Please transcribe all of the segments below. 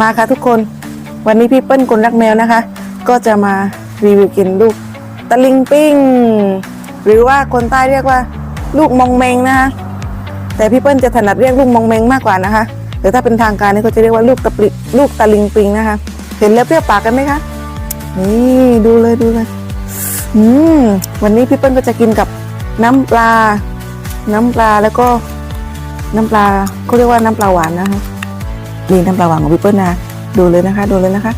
มาค่ะทุกคนวันนี้พี่เปิ้ลคนรักแมวนะคะ ก็จะมารีวิวกินลูกตะลิงปิ้ง หรือว่าคนใต้เรียกว่า ลูกมองเมงนะคะแต่พี่เปิ้ลจะถนัดเรียกลูกมองเมงมากกว่านะคะแต่ถ้าเป็นทางการนี่เขาจะเรียกว่าลูกตะปิลูกตะลิงปิงนะคะ เห็นแล้วเปรี้ยวปากกันไหมคะนี่ดูเลยดูเลยอืมวันนี้พี่เปิ้ลก็จะกินกับน้ำปลา น้ำปลาแล้วก็น้ำปลาเขาเรียกว่าน้ำปลาหวานนะคะ นี่น้ำปลาหวานของพี่เปิ้ลนะดูเลยนะคะ ดูเลยนะคะ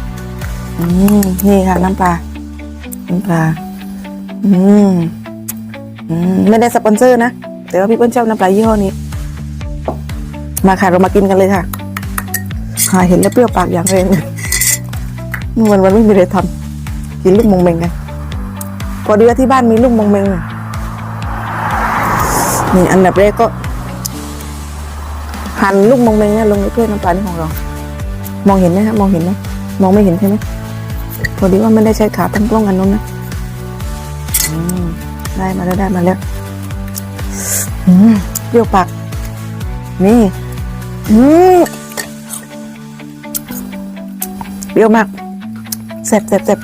อืมนี่ค่ะน้ำปลา น้ำปลา อืมอืมไม่ได้สปอนเซอร์นะ แต่ว่าพี่เปิ้ลชอบน้ำปลายี่ห้อนี้ มาค่ะเรามากินกันเลยค่ะหาเห็นแล้วเปรี้ยวปากอย่างแรงเลยเมื่อวันวันไม่มีอะไรทำกินลูกมงเมงกันพอดีว่าที่บ้านมีลูกมงเมงนี่อันดับแรกก็ หั่นลูกมงเมงเนี่ยลงในถ้วยน้ำปลานี่ของเรา มองเห็นไหมฮะมองเห็นไหมมองไม่เห็นใช่ไหมพอดีว่าไม่ได้ใช้ขาตั้งกล้องอันนู้นนะได้มาแล้วได้มาแล้วเปรี้ยวปากนี่เปรี้ยวมากแซ่บแซ่บแซ่บ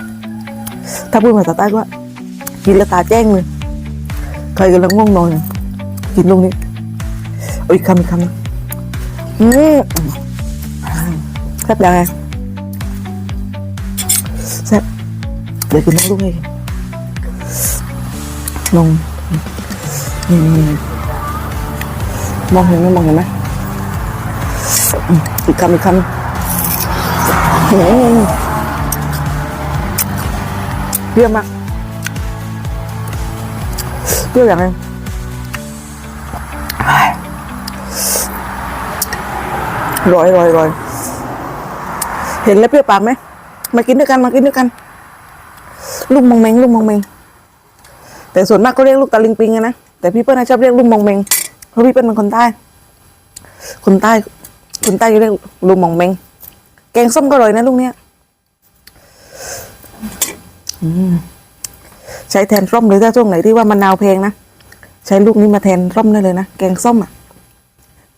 ถ้าพูดภาษาใต้ก็ว่ากินแล้วตาแจ้งเลยใครกำลังง่วงนอนกินลูกนี้อาอีกคำอีกคำ หนึ่งอืมแซ่บยังไงแซ่บเดี๋ยวกินทั้งลู รี้ยวมากเปรี้ยวอย่างไรร้อยร้อยร้อยเห็นแล้วเปรี้ยวปากไหม มากินด้วยกัน มากินด้วยกัน ลูกมองเมงลูกมองเมงแต่ส่วนมากก็เรียกลูกตะลิงปิงนะ แต่พี่เปิ้ลนะชอบเรียกลูกมองเมงเพราะพี่เปิ้ลเป็นคนใต้ คนใต้ คนใต้จะเรียกลูกมองเมง แกงส้มก็อร่อยนะลูกเนี้ยใช้แทนส้มเลยถ้าช่วงไหนที่ว่ามะนาวแพงนะ ใช้ลูกนี้มาแทนส้มได้เลยนะ แกงส้มอะ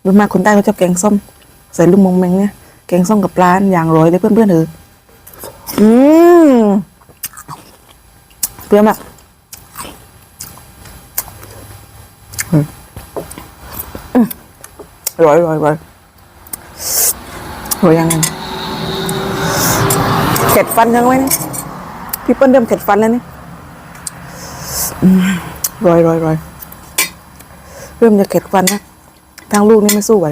รู้มากคนใต้เขาชอบแกงส้ม ใส่ลูกมงเมงเนี่ยแกงส้มกับปลาอย่างร่อยเลยเพื่อนๆเอออืมเปรี้ยวมากร่อยร่อยร่อยร่อยยังไงเข็ดฟันยังไงนี่พี่เปิ้ลเริ่มเข็ดฟันแล้วนี่ร่อยร่อยร่อยเริ่มจะเข็ดฟันแล้วทางลูกนี่ไม่สู้ไหว